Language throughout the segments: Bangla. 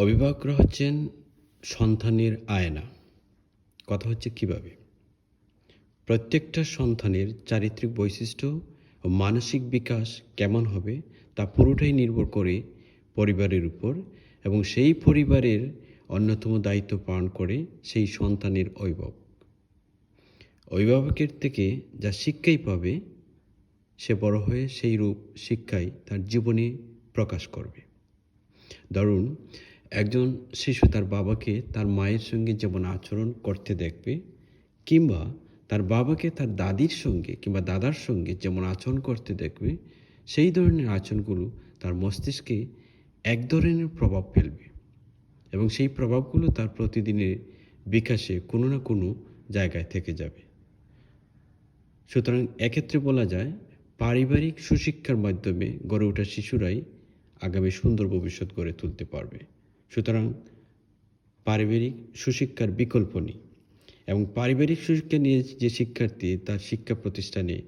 অভিভাবকরা হচ্ছেন সন্তানের আয়না। কথা হচ্ছে কীভাবে? প্রত্যেকটা সন্তানের চারিত্রিক বৈশিষ্ট্য ও মানসিক বিকাশ কেমন হবে তা পুরোটাই নির্ভর করে পরিবারের উপর এবং সেই পরিবারের অন্যতম দায়িত্ব পালন করে সেই সন্তানের অভিভাবক। অভিভাবকের থেকে যা শিক্ষাই পাবে, সে বড় হয়ে সেই রূপ শিক্ষাই তার জীবনে প্রকাশ করবে। ধরুন একজন শিশু তার বাবাকে তার মায়ের সঙ্গে যেমন আচরণ করতে দেখবে, কিংবা তার বাবাকে তার দাদির সঙ্গে কিংবা দাদার সঙ্গে যেমন আচরণ করতে দেখবে, সেই ধরনের আচরণগুলো তার মস্তিষ্কে এক ধরনের প্রভাব ফেলবে। এবং সেই প্রভাবগুলো তার প্রতিদিনের বিকাশে কোনো না কোনো জায়গায় থেকে যাবে। সুতরাং এক্ষেত্রে বলা যায়, পারিবারিক সুশিক্ষার মাধ্যমে গড়ে ওঠা শিশুরাই আগামী সুন্দর ভবিষ্যৎ গড়ে তুলতে পারবে। সুতরাং পারিবারিক সুশিক্ষার বিকল্প নেই এবং পারিবারিক সুশিক্ষা নিয়ে যে শিক্ষার্থী তার শিক্ষা প্রতিষ্ঠানে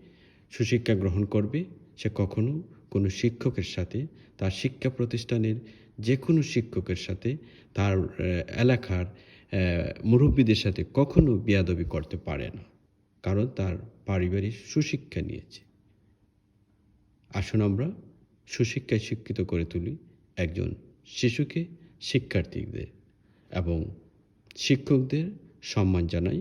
সুশিক্ষা গ্রহণ করবে, সে কখনো কোনো শিক্ষকের সাথে, তার শিক্ষা প্রতিষ্ঠানের যে কোনো শিক্ষকের সাথে, তার এলাকার মুরব্বীদের সাথে কখনো বিয়াদবি করতে পারে না। কারণ তার পারিবারিক সুশিক্ষা নিয়েছে। আসুন আমরা সুশিক্ষায় শিক্ষিত করে তুলি একজন শিশুকে শিক্ষার্থীদের এবং শিক্ষকদের সম্মান জানাই।